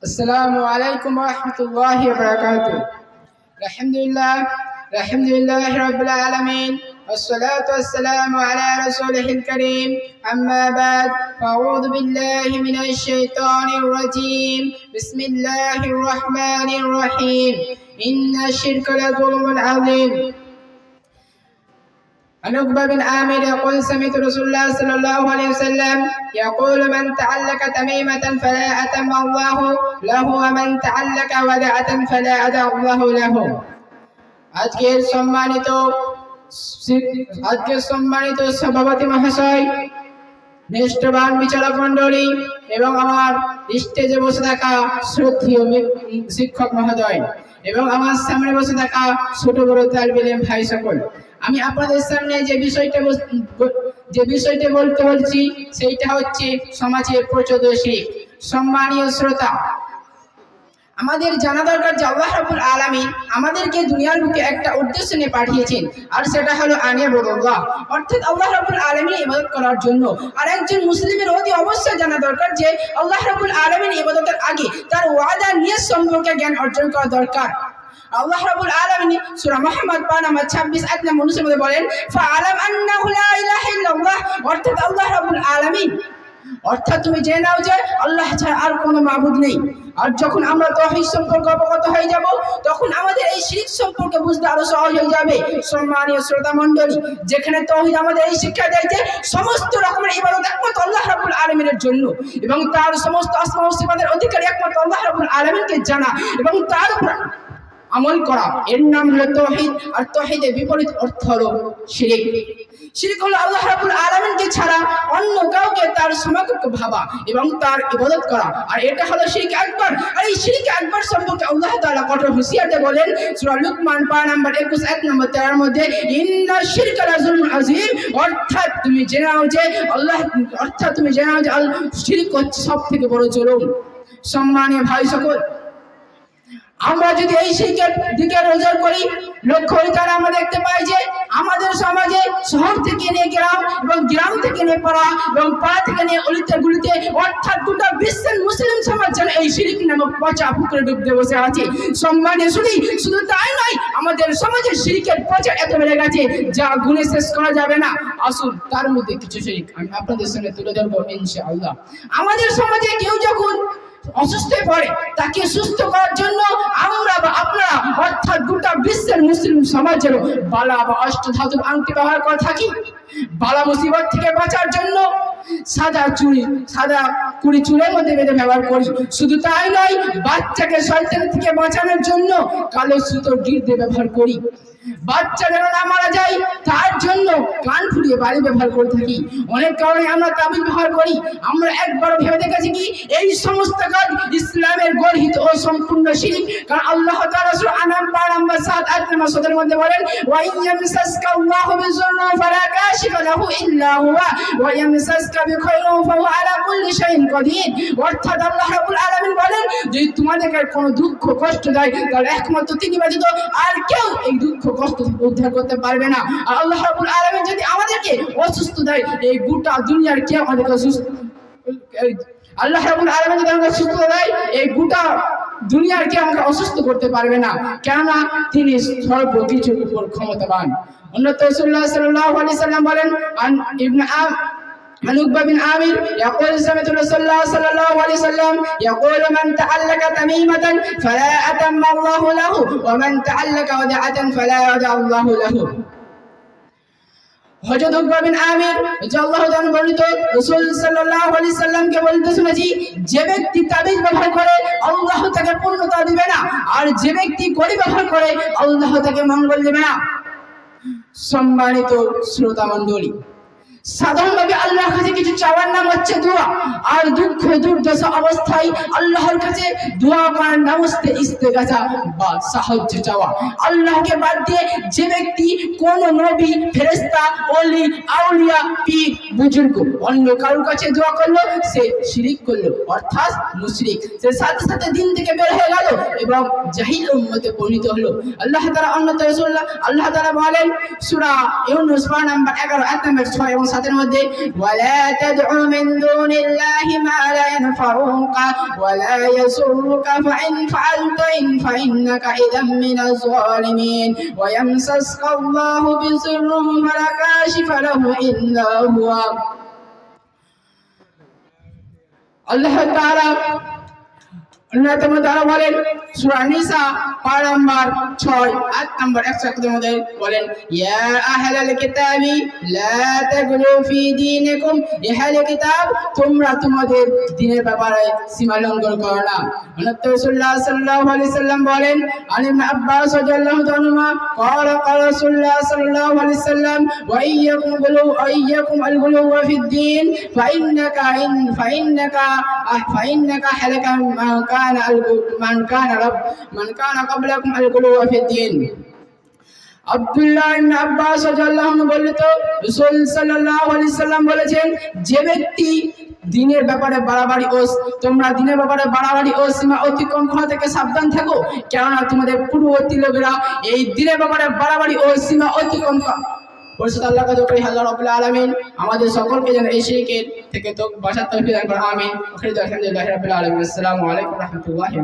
السلام عليكم ورحمة الله وبركاته. الحمد لله الحمد لله رب العالمين والصلاة والسلام على رسوله الكريم. أما بعد فأعوذ بالله من الشيطان الرجيم. بسم الله الرحمن الرحيم. إن الشرك لظلم عظيم. عن عقبة بن عامر يقول سمعت رسول الله صلى الله عليه وسلم يقول من تعلق تميمة فلا أتم الله له ومن تعلق ودعة فلا أدع الله له আজকের সম্মানিত শি- আজকের সম্মানিত সভাপতি মহাশয় নিষ্ঠবান বিচারক মন্ডলী এবং আমার স্টেজে বসে থাকা শ্রদ্ধীয় মি- শিক্ষক মহোদয় এবং আমার সামনে বসে থাকা ছোট বড় তালবিলেম ভাই সকল আমি আপনাদের সামনে যে বিষয়টা বস- ব- যে বিষয়টা বলতে বলছি সেইটা হচ্ছে সমাজের প্রচোদশী সম্মানীয় শ্রোতা আমাদের জানা দরকার যে আল্লাহ রাব্বুল আলামিন আমাদেরকে দুনিয়ার বুকে একটা উদ্দেশ্য নিয়ে পাঠিয়েছেন, আর সেটা হলো আনিয়া বদল্লাহ অর্থাৎ আল্লাহ রাবুল আলামিন ইবাদত করার জন্য। আর একজন মুসলিমের অতি অবশ্যই জানা দরকার যে আল্লাহ রাব্বুল আলামিন ইবাদতের আগে তার ওয়াদা নিয়ত সম্পর্কে জ্ঞান অর্জন করা দরকার। আল্লাহ রাবুল আলামিন সূরা মুহাম্মদ পারা নাম্বার 26 আয়াত নম্বর 19 মধ্যে বলেন, ফাআলাম আন্নাহু লা অর্থাৎ আল্লাহ রাব্বুল আলামিন অর্থাৎ তুমি জেনে নাও যে আল্লাহ ছাড়া আর কোনো মাবুদ নেই। আর যখন আমরা তহিদ সম্পর্কে অবগত হয়ে যাব, তখন আমাদের এই শিরিক সম্পর্কে বুঝতে আরও সহজ হয়ে যাবে। সম্মানীয় শ্রোতা মণ্ডলী, যেখানে তহিদ আমাদের এই শিক্ষা দেয় যে সমস্ত রকমের ইবাদত একমাত্র আল্লাহ রাব্বুল আলামিনের জন্য এবং তার সমস্ত আসমা ও সিফাতের অধিকারী একমাত্র আল্লাহ রাব্বুল আলামিনকে জানা এবং তার উপর আমল করা। এর নাম হলো তহিদ। আর তৌহিদের বিপরীত অর্থ হলো শিরিক। শিরিক হলো আল্লাহ রাব্বুল আলামিনকে ছাড়া অন্য কাউকে তার সমকক্ষ ভাবা এবং তার ইবাদত করা। আর এটা হলো শিরিক আকবার। আর এই শিরিক আকবার সম্পর্কে আল্লাহ তাআলা কঠোর হুঁশিয়ারিতে বলেন, সূরা লুকমান পারা নাম্বার 21 এক নম্বর 13 এর মধ্যে, ইন্না শিরকা লাযুলমুন আযীম অর্থাৎ তুমি জেনে নাও যে আল্লাহ, অর্থাৎ তুমি জেনে নাও যে শিরিক হচ্ছে সবথেকে বড় জুলুম। সম্মানীয় ভাই সকল, আমরা যদি এই শিক্ষার দিকে নজর করি, লক্ষ্য করি তাহলে আমরা দেখতে পাই যে নিয়ে গ্রাম এবং গ্রাম থেকে নিয়ে পড়া এবং পাড়া থেকে নিয়ে অলিতে গুলিতে অর্থাৎ গোটা বিশ্বের মুসলিম সমাজ যেন এই শিরিক নামক পচা পুকুরে ডুবতে বসে আছে। সম্মানে শুধু শুধু তাই নয়, আমাদের সমাজের শিরিকের পচা এত বেড়ে গেছে যা গুণে শেষ করা যাবে না। আসুন, তার মধ্যে কিছু শিরিক আমি আপনাদের সঙ্গে তুলে ধরবো ইনশাআল্লাহ। আমাদের সমাজে কেউ যখন অসুস্থ পড়ে, তাকে সুস্থ করার জন্য আমরা বা আপনারা অর্থাৎ গোটা বিশ্বের মুসলিম সমাজের বালা বা অষ্ট ধাতু আংটি ব্যবহার করে থাকি। বালা মুসিবত থেকে বাঁচার জন্য সাদা চুড়ি, সাদা কুড়ি চুলের মধ্যে বেঁধে ব্যবহার করি। শুধু তাই নয়, বাচ্চাকে শয়তান থেকে বাঁচানোর জন্য কালো সুতোর গির্দে ব্যবহার করি। বাচ্চা যেন না মারা যায়, তার জন্য কান ফুলিয়ে বাড়ি ব্যবহার করে থাকি। অনেক কারণে আমরা তাবিজ ব্যবহার করি। আমরা একবার ভেবে দেখেছি কি, এই সমস্ত কাজ ইসলামের গর্হিত ও সম্পূর্ণ শিরিক। কারণ আল্লাহ তাআলা সূরা আনাম পারা নাম্বার 7 আয়াত নম্বর 7 এর মধ্যে বলেন, ওয়া ইয়ামসাসকা আল্লাহু ফালা কাশিফা লাহু ইল্লা হুয়া। ওয়া ইয়ামসাসকা বিখাইরিন ফাহুয়া আলা কুল্লি শাইইন কাদির। অর্থাৎ আল্লাহ রাব্বুল আলামিন বলেন, যদি তোমাদেরকে কোনো দুঃখ, কষ্ট দেয়, তাহলে একমাত্র তিনি ব্যতীত আর কেউ এই দুঃখ কষ্ট থেকে উদ্ধার করতে পারবে না। আল্লাহ রাবুল আলমী যদি আমাদেরকে অসুস্থ দেয়, এই গোটা দুনিয়ার কে আমাদেরকে অসুস্থ আল্লাহ রাবুল আলমী যদি আমাকে সুস্থ দেয়, এই গোটা দুনিয়ার কে আমাকে অসুস্থ করতে পারবে না। কেননা তিনি সর্ব কিছুর উপর ক্ষমতাবান। উন্নত সাল্লাহ সাল্লাহ আলি সাল্লাম বলেন ইবনে আম عن عقبة بن عامر يقول سمعت رسول الله صلى الله عليه وسلم يقول من تعلق تميمة فلا أتم الله له ومن تعلق ودعة فلا يدع الله له হযরত উকবা বিন আমির রাদিয়াল্লাহু তাআলা বর্ণিত রাসূল সাল্লাল্লাহু আলাইহি সাল্লামকে বলতে শুনেছি যে ব্যক্তি তাবিজ ব্যবহার করে আল্লাহ তাকে পূর্ণতা দিবে না আর যে ব্যক্তি কড়ি ব্যবহার করে আল্লাহ তাকে মঙ্গল দেবে না সম্মানিত শ্রোতা মণ্ডলী সাধারণভাবে আল্লাহর কাছে কিছু চাওয়ার নাম হচ্ছে দোয়া। আর দুঃখ দুর্দশা অবস্থায় আল্লাহর কাছে দোয়া করার নাম হচ্ছে ইস্তেগাজা বা সাহায্য চাওয়া। আল্লাহকে বাদ দিয়ে যে ব্যক্তি কোন নবী, ফেরেশতা, ওলি, আউলিয়া, পীর, বুজুর্গ অন্য কারোর কাছে দোয়া করল, সে শিরিক করল, অর্থাৎ মুশরিক। সে সাথে সাথে দিন থেকে বের হয়ে গেল এবং জাহিল উম্মতে পরিণত হলো। আল্লাহ তারা অন্য রাসূলুল্লাহ, আল্লাহ তারা বলেন, সূরা ইউনূস নাম্বার 11 আয়াত নাম্বার 6 এবং সাথের মধ্যে ওয়ালা তাদউ মিন আল্লাহ তাআলা অন্যতম তারা বলেন সূরা নিসা পারা নাম্বার 6 আয়াত নাম্বার 101 এর মধ্যে বলেন ইয়া আহলাল কিতাবি লা তাগলু ফি দীনিকুম ইহাল কিতাব তোমরা তোমাদের দ্বীনের ব্যাপারে সীমা লঙ্ঘন করো না অনন্ত রাসূলুল্লাহ সাল্লাল্লাহু আলাইহি সাল্লাম বলেন আন ইবনে আব্বাস রাদিয়াল্লাহু তাআলা قال قال رسول الله صلى الله عليه وسلم وإياكم غلو وإياكم الغلو في الدين فإنك إن فإنك فإنك هلك من كان الغ- من كان رب من كان قبلكم الغلو في الدين আব্দুল্লাহ ইবনে আব্বাস রাদিয়াল্লাহু আনহু বর্ণিত রাসূল সাল্লাল্লাহু আলাইহি সাল্লাম বলেছেন যে ব্যক্তি দিনের ব্যাপারে বাড়াবাড়ি ও তোমরা দিনের ব্যাপারে বাড়াবাড়ি ও সীমা অতিক্রম করা থেকে সাবধান থাকো কেননা তোমাদের পূর্ববর্তী লোকেরা এই দিনের ব্যাপারে বাড়াবাড়ি ও সীমা অতিক্রম পরিষদ আল্লাহ কাজ করি, আল্লাহ রাব্বুল আলমিন আমাদের সকলকে যেন এই শিরিকের থেকে তো বাসার তৌফিক দান করা আমিন। আলহামদুলিল্লাহি রাব্বিল আলামিন। আসসালামু আলাইকুম রাহমাতুল্লাহি